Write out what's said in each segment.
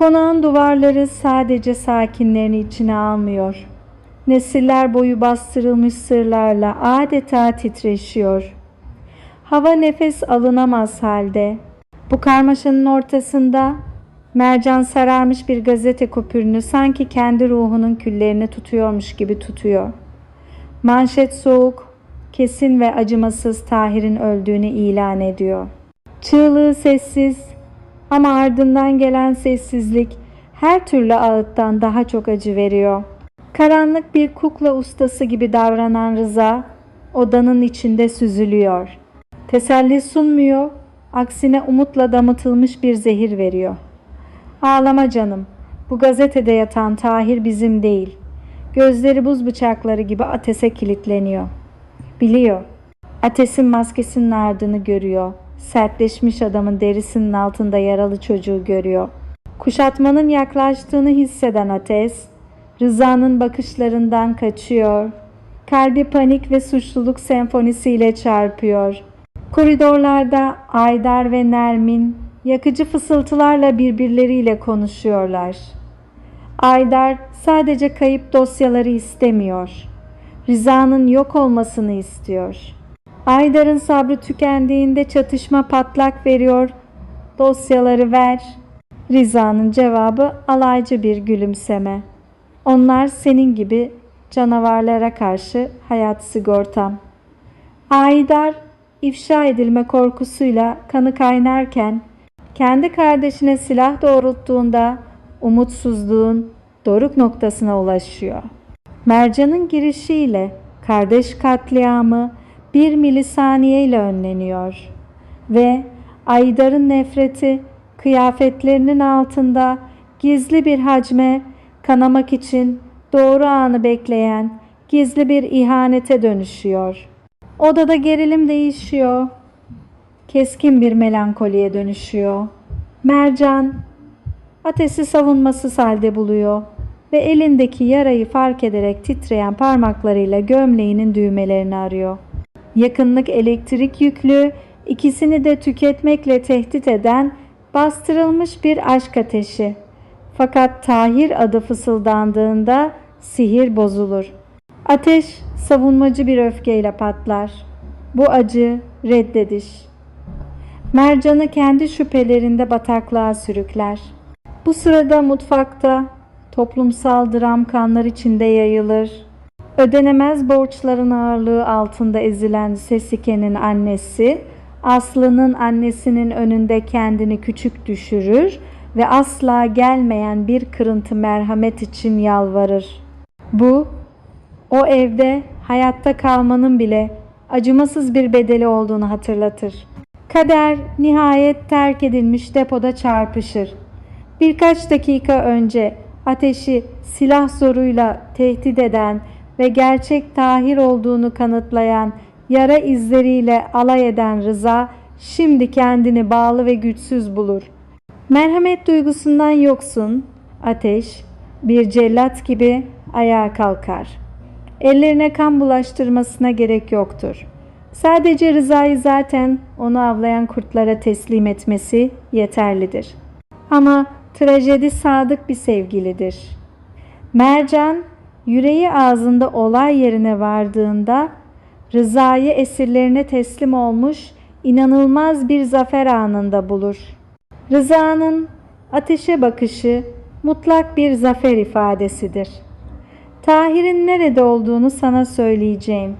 Konağın duvarları sadece sakinlerini içine almıyor. Nesiller boyu bastırılmış sırlarla adeta titreşiyor. Hava nefes alınamaz halde. Bu karmaşanın ortasında mercan sararmış bir gazete kopürünü sanki kendi ruhunun küllerini tutuyormuş gibi tutuyor. Manşet soğuk, kesin ve acımasız Tahir'in öldüğünü ilan ediyor. Çığlığı sessiz ama ardından gelen sessizlik her türlü ağıttan daha çok acı veriyor. Karanlık bir kukla ustası gibi davranan Rıza odanın içinde süzülüyor. Teselli sunmuyor, aksine umutla damıtılmış bir zehir veriyor. Ağlama canım, bu gazetede yatan Tahir bizim değil. Gözleri buz bıçakları gibi Ates'e kilitleniyor. Biliyor, Ates'in maskesinin ardını görüyor. Sertleşmiş adamın derisinin altında yaralı çocuğu görüyor. Kuşatmanın yaklaştığını hisseden Ates, Rıza'nın bakışlarından kaçıyor. Kalbi panik ve suçluluk senfonisiyle çarpıyor. Koridorlarda Aydar ve Nermin yakıcı fısıltılarla birbirleriyle konuşuyorlar. Aydar sadece kayıp dosyaları istemiyor. Rıza'nın yok olmasını istiyor. Aydar'ın sabrı tükendiğinde çatışma patlak veriyor. Dosyaları ver. Riza'nın cevabı alaycı bir gülümseme. Onlar senin gibi canavarlara karşı hayat sigortam. Aydar ifşa edilme korkusuyla kanı kaynarken kendi kardeşine silah doğrulttuğunda umutsuzluğun doruk noktasına ulaşıyor. Mercan'ın girişiyle kardeş katliamı bir milisaniye ile önleniyor ve Aydar'ın nefreti kıyafetlerinin altında gizli bir hacme kanamak için doğru anı bekleyen gizli bir ihanete dönüşüyor. Odada gerilim değişiyor. Keskin bir melankoliye dönüşüyor. Mercan Atesi savunmasız halde buluyor ve elindeki yarayı fark ederek titreyen parmaklarıyla gömleğinin düğmelerini arıyor. Yakınlık elektrik yüklü, ikisini de tüketmekle tehdit eden bastırılmış bir aşk ateşi. Fakat Tahir adı fısıldandığında sihir bozulur. Ateş savunmacı bir öfkeyle patlar. Bu acı reddediş. Mercan'ı kendi şüphelerinde bataklığa sürükler. Bu sırada mutfakta toplumsal dram kanlar içinde yayılır. Ödenemez borçların ağırlığı altında ezilen Sesike'nin annesi, Aslı'nın annesinin önünde kendini küçük düşürür ve asla gelmeyen bir kırıntı merhamet için yalvarır. Bu, o evde hayatta kalmanın bile acımasız bir bedeli olduğunu hatırlatır. Kader nihayet terk edilmiş depoda çarpışır. Birkaç dakika önce ateşi silah zoruyla tehdit eden ve gerçek tahir olduğunu kanıtlayan yara izleriyle alay eden Rıza şimdi kendini bağlı ve güçsüz bulur. Merhamet duygusundan yoksun ateş bir cellat gibi ayağa kalkar. Ellerine kan bulaştırmasına gerek yoktur. Sadece Rıza'yı zaten onu avlayan kurtlara teslim etmesi yeterlidir. Ama trajedi sadık bir sevgilidir. Mercan yüreği ağzında olay yerine vardığında Rıza'yı esirlerine teslim olmuş inanılmaz bir zafer anında bulur. Rıza'nın ateşe bakışı mutlak bir zafer ifadesidir. Tahir'in nerede olduğunu sana söyleyeceğim.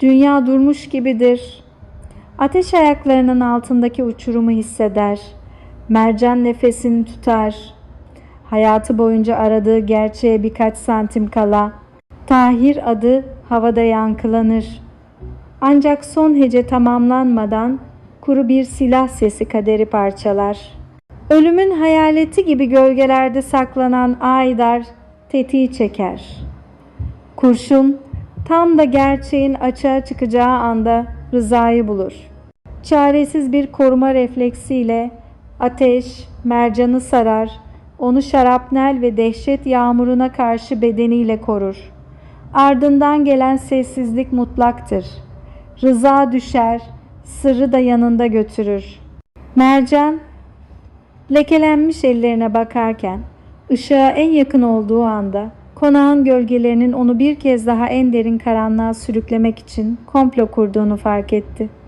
Dünya durmuş gibidir. Ateş ayaklarının altındaki uçurumu hisseder. Mercan nefesini tutar. Hayatı boyunca aradığı gerçeğe birkaç santim kala Tahir adı havada yankılanır. Ancak son hece tamamlanmadan kuru bir silah sesi kaderi parçalar. Ölümün hayaleti gibi gölgelerde saklanan Aydar tetiği çeker. Kurşun tam da gerçeğin açığa çıkacağı anda Rıza'yı bulur. Çaresiz bir koruma refleksiyle ateş mercanı sarar, onu şarapnel ve dehşet yağmuruna karşı bedeniyle korur. Ardından gelen sessizlik mutlaktır. Rıza düşer, sırrı da yanında götürür. Mercan Lekelenmiş ellerine bakarken, ışığa en yakın olduğu anda, konağın gölgelerinin onu bir kez daha en derin karanlığa sürüklemek için komplo kurduğunu fark etti.